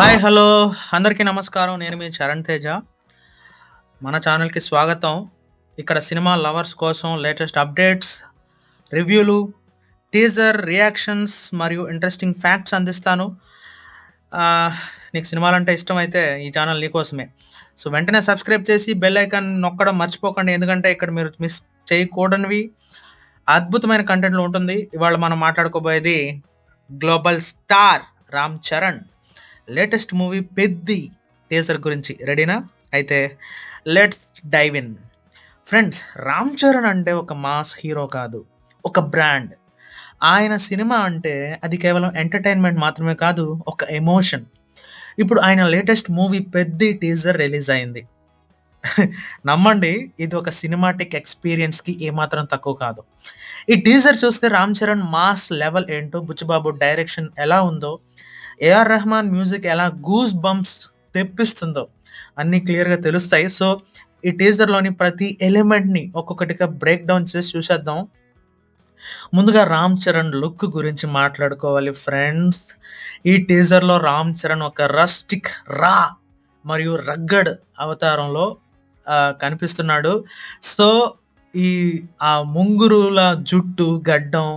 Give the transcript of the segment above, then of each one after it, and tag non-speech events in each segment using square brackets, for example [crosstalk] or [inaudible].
Hi hello. అందరికీ నమస్కారం. నేను మీ చరణ్ తేజ. మన ఛానల్కి స్వాగతం. ఇక్కడ సినిమా లవర్స్ కోసం లేటెస్ట్ అప్డేట్స్ రివ్యూలు టీజర్ రియాక్షన్స్ మరియు ఇంట్రెస్టింగ్ ఫ్యాక్ట్స్ అందిస్తాను. నీకు సినిమాలు అంటే ఇష్టం అయితే ఈ ఛానల్ నీకోసమే సో వెంటనే సబ్స్క్రైబ్ చేసి బెల్ ఐకాన్ నొక్కడం మర్చిపోకండి. ఎందుకంటే ఇక్కడ మీరు మిస్ చేయకూడనివి. అద్భుతమైన కంటెంట్లో ఉంటుంది. ఇవాళ మనం మాట్లాడుకోబోయేది global star Ram Charan. Latest movie Peddi teaser గురించి. రెడీనా అయితే let's dive in friends Ram Charan అంటే ఒక మాస్ హీరో కాదు ఒక బ్రాండ్. ఆయన సినిమా అంటే అది కేవలం ఎంటర్టైన్మెంట్ మాత్రమే కాదు ఒక ఎమోషన్ ఇప్పుడు ఆయన latest movie Peddi teaser release అయింది. [laughs] నమ్మండి ఇది ఒక సినిమాటిక్ ఎక్స్పీరియన్స్కి ఏమాత్రం తక్కువ కాదు. ఈ టీజర్ చూస్తే రామ్ చరణ్ మాస్ లెవెల్ ఏంటో బుచ్చిబాబు డైరెక్షన్ ఎలా ఉందో ఏఆర్ రెహమాన్ మ్యూజిక్ ఎలా గూస్ బంప్స్ తెప్పిస్తుందో అన్నీ క్లియర్గా తెలుస్తాయి. సో ఈ టీజర్లోని ప్రతి ఎలిమెంట్ని ఒక్కొక్కటిగా బ్రేక్ డౌన్ చేసి చూసేద్దాం. ముందుగా రామ్ చరణ్ లుక్ గురించి మాట్లాడుకోవాలి ఫ్రెండ్స్ ఈ టీజర్లో రామ్ చరణ్ ఒక రస్టిక్ రా మరియు రగ్గడ్ అవతారంలో కనిపిస్తున్నాడు. సో ఈ ఆ ముంగురుల జుట్టు గడ్డం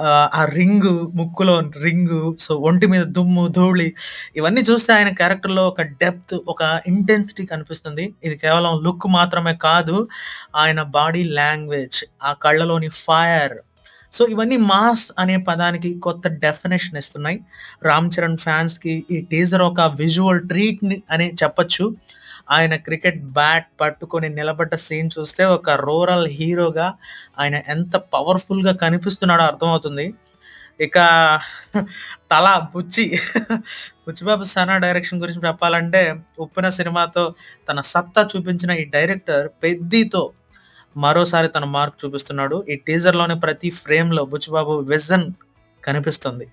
ఆ, రింగ్ రింగు ముక్కులో రింగు సో ఒంటి మీద దుమ్ము ధూళి ఇవన్నీ చూస్తే ఆయన క్యారెక్టర్లో ఒక డెప్త్ ఒక ఇంటెన్సిటీ కనిపిస్తుంది. ఇది కేవలం లుక్ మాత్రమే కాదు ఆయన బాడీ లాంగ్వేజ్ ఆ కళ్ళలోని ఫైర్ సో ఇవన్నీ మాస్ అనే పదానికి కొత్త డెఫినేషన్ ఇస్తున్నాయి. రామ్ చరణ్ ఫ్యాన్స్కి ఈ టీజర్ ఒక విజువల్ ట్రీట్ అని చెప్పొచ్చు. ఆయన క్రికెట్ బ్యాట్ పట్టుకొని నిలబడ్డ సీన్ చూస్తే ఒక రూరల్ హీరోగా ఆయన ఎంత పవర్ఫుల్గా కనిపిస్తున్నాడో అర్థమవుతుంది. ఇక తల బుచ్చి బుచ్చిబాబు సనా డైరెక్షన్ గురించి చెప్పాలంటే ఉప్పిన సినిమాతో తన సత్తా చూపించిన ఈ డైరెక్టర్ పెద్దితో మరోసారి తన మార్క్ చూపిస్తున్నాడు. ఈ టీజర్లోని ప్రతి ఫ్రేమ్లో బుచ్చిబాబు విజన్ కనిపిస్తుంది.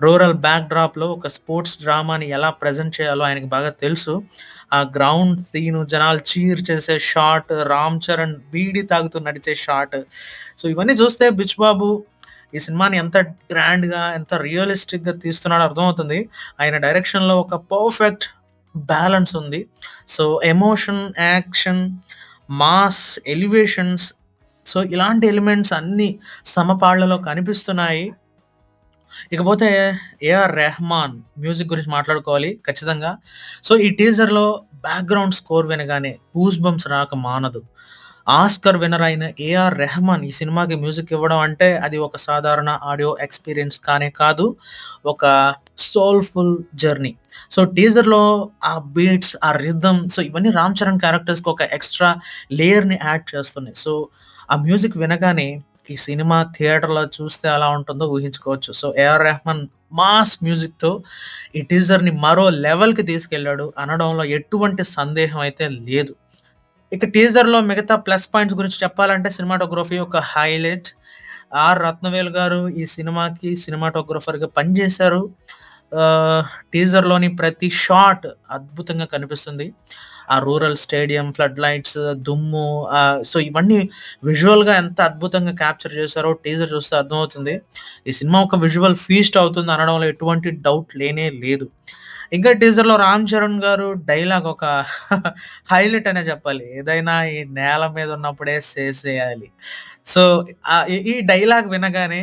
రూరల్ బ్యాక్ డ్రాప్లో ఒక స్పోర్ట్స్ డ్రామాని ఎలా ప్రజెంట్ చేయాలో ఆయనకి బాగా తెలుసు. ఆ గ్రౌండ్ తీను జనాలు చీర్ చేసే షాట్ రామ్ చరణ్ బీడి తాగుతూ నడిచే షాట్ సో ఇవన్నీ చూస్తే బుచ్చిబాబు ఈ సినిమాని ఎంత గ్రాండ్గా ఎంత రియలిస్టిక్గా తీస్తున్నాడో అర్థమవుతుంది. ఆయన డైరెక్షన్లో ఒక పర్ఫెక్ట్ బ్యాలెన్స్ ఉంది. So emotion action mass elevations. So ఇలాంటి ఎలిమెంట్స్ అన్నీ సమపాళ్ళలో కనిపిస్తున్నాయి. ఇకపోతే ఏఆర్ రెహమాన్ మ్యూజిక్ గురించి మాట్లాడుకోవాలి ఖచ్చితంగా. సో ఈ టీజర్లో బ్యాక్గ్రౌండ్ స్కోర్ వినగానే గూస్ బంప్స్ రాక మానదు. ఆస్కర్ విన్నర్ అయిన ఏఆర్ రెహమాన్ ఈ సినిమాకి మ్యూజిక్ ఇవ్వడం అంటే అది ఒక సాధారణ ఆడియో ఎక్స్పీరియన్స్ కానే కాదు. ఒక సోల్ఫుల్ జర్నీ సో టీజర్లో ఆ బీట్స్ ఆ రిథమ్ సో ఇవన్నీ రామ్ చరణ్ క్యారెక్టర్స్కి ఒక ఎక్స్ట్రా లేయర్ని యాడ్ చేస్తున్నాయి. సో ఆ మ్యూజిక్ వినగానే ఈ సినిమా థియేటర్లో చూస్తే ఎలా ఉంటుందో ఊహించుకోవచ్చు. సో ఏఆర్ రెహమాన్ మాస్ మ్యూజిక్తో ఈ టీజర్ని మరో లెవెల్కి తీసుకెళ్ళాడు. అనడంలో ఎటువంటి సందేహం అయితే లేదు. ఇక టీజర్లో మిగతా ప్లస్ పాయింట్స్ గురించి చెప్పాలంటే సినిమాటోగ్రఫీ ఒక హైలైట్ ఆర్ రత్నవేలు గారు ఈ సినిమాకి సినిమాటోగ్రఫర్గా పనిచేశారు. టీజర్లోని ప్రతి షాట్ అద్భుతంగా కనిపిస్తుంది. ఆ రూరల్ స్టేడియం ఫ్లడ్ లైట్స్ దుమ్ము సో ఇవన్నీ విజువల్గా ఎంత అద్భుతంగా క్యాప్చర్ చేశారో టీజర్ చూస్తే అర్థమవుతుంది. ఈ సినిమా ఒక విజువల్ ఫీస్ట్ అవుతుంది అనడంలో ఎటువంటి డౌట్ లేనే లేదు. ఇంకా టీజర్లో రామ్ చరణ్ గారు డైలాగ్ ఒక [laughs] హైలైట్ అనే చెప్పాలి. ఏదైనా ఈ నేల మీద ఉన్నప్పుడే చేసేయాలి సో ఈ డైలాగ్ వినగానే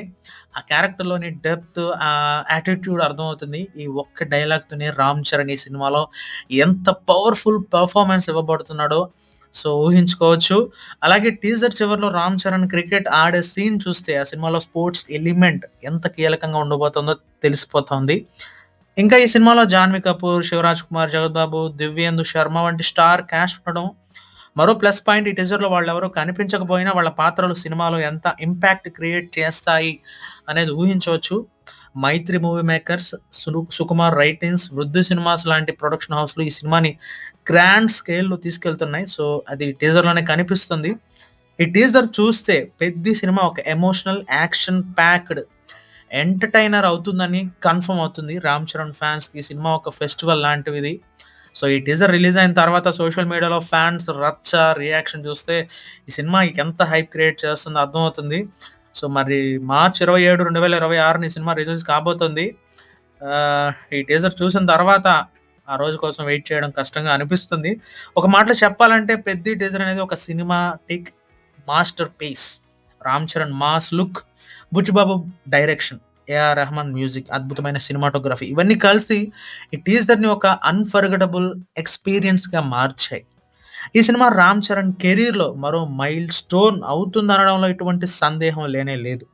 ఆ క్యారెక్టర్లోని డెప్త్ ఆ యాటిట్యూడ్ అర్థమవుతుంది. ఈ ఒక్క డైలాగ్తోనే రామ్ చరణ్ ఈ సినిమాలో ఎంత పవర్ఫుల్ పర్ఫార్మెన్స్ ఇవ్వబడుతున్నాడో. సో ఊహించుకోవచ్చు. అలాగే టీజర్ చివరిలో రామ్ చరణ్ క్రికెట్ ఆడే సీన్ చూస్తే ఆ సినిమాలో స్పోర్ట్స్ ఎలిమెంట్ ఎంత కీలకంగా ఉండబోతుందో తెలిసిపోతుంది. ఇంకా ఈ సినిమాలో జాన్వి కపూర్ శివరాజ్ కుమార్ జగద్బాబు దివ్యేందు శర్మ వంటి స్టార్ క్యాష్ ఉండడం మరో ప్లస్ పాయింట్ ఈ టీజర్లో వాళ్ళు ఎవరో కనిపించకపోయినా వాళ్ళ పాత్రలు సినిమాలో ఎంత ఇంపాక్ట్ క్రియేట్ చేస్తాయి అనేది ఊహించవచ్చు. మైత్రి మూవీ మేకర్స్ సు సుకుమార్ రైటింగ్స్ వృద్ధి సినిమాస్ లాంటి ప్రొడక్షన్ హౌస్లు ఈ సినిమాని గ్రాండ్ స్కేల్లో తీసుకెళ్తున్నాయి. సో అది టీజర్లోనే కనిపిస్తుంది. ఈ టీజర్ చూస్తే పెద్ద సినిమా ఒక ఎమోషనల్ యాక్షన్ ప్యాక్డ్ ఎంటర్టైనర్ అవుతుందని కన్ఫర్మ్ అవుతుంది. రామ్ చరణ్ ఫ్యాన్స్కి ఈ సినిమా ఒక ఫెస్టివల్ లాంటిది సో ఈ టీజర్ రిలీజ్ అయిన తర్వాత సోషల్ మీడియాలో ఫ్యాన్స్ రచ్చ రియాక్షన్ చూస్తే ఈ సినిమా ఎంత హైప్ క్రియేట్ చేస్తుందో అర్థమవుతుంది సో మరి మార్చ్ ఇరవై ఏడు రెండు వేల ఇరవై ఆరుని సినిమా రిలీజ్ కాబోతుంది ఈ టీజర్ చూసిన తర్వాత ఆ రోజు కోసం వెయిట్ చేయడం కష్టంగా అనిపిస్తుంది. ఒక మాటలో చెప్పాలంటే పెద్ద టీజర్ అనేది ఒక cinematic masterpiece. 'Ram Charan' mass look, 'Buchibabu' direction, 'AR Rahman' music, అద్భుతమైన సినిమాటోగ్రఫీ ఇవన్నీ కలిసి ఈ టీజర్‌ని ఒక అన్ఫర్గటబుల్ ఎక్స్‌పీరియన్స్‌గా మార్చాయి. ఈ సినిమా 'రామ్ చరణ్' కెరీర్‌లో మరో మైల్ స్టోన్ అవుతుందనడంలో ఎటువంటి సందేహం లేనే లేదు.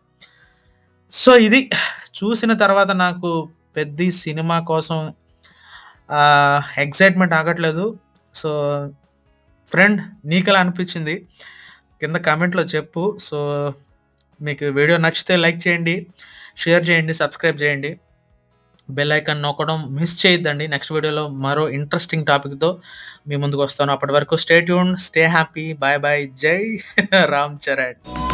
సో, ఇది చూసిన తర్వాత నాకు పెద్ద సినిమా కోసం ఎక్సైట్‌మెంట్ ఆగట్లేదు. సో, ఫ్రెండ్ నీకెలా అనిపించింది? కింద కామెంట్‌లో చెప్పు. సో, మీకు వీడియో నచ్చితే లైక్ చేయండి, షేర్ చేయండి, సబ్స్క్రైబ్ చేయండి. బెల్ ఐకాన్ నొక్కడం మిస్ చేయొద్దండి. నెక్స్ట్ వీడియోలో మరో ఇంట్రెస్టింగ్ టాపిక్‌తో మీ ముందుకొస్తాను. అప్పటి వరకు stay tune stay happy. Bye bye. జై [laughs] రామ్ చరణ్.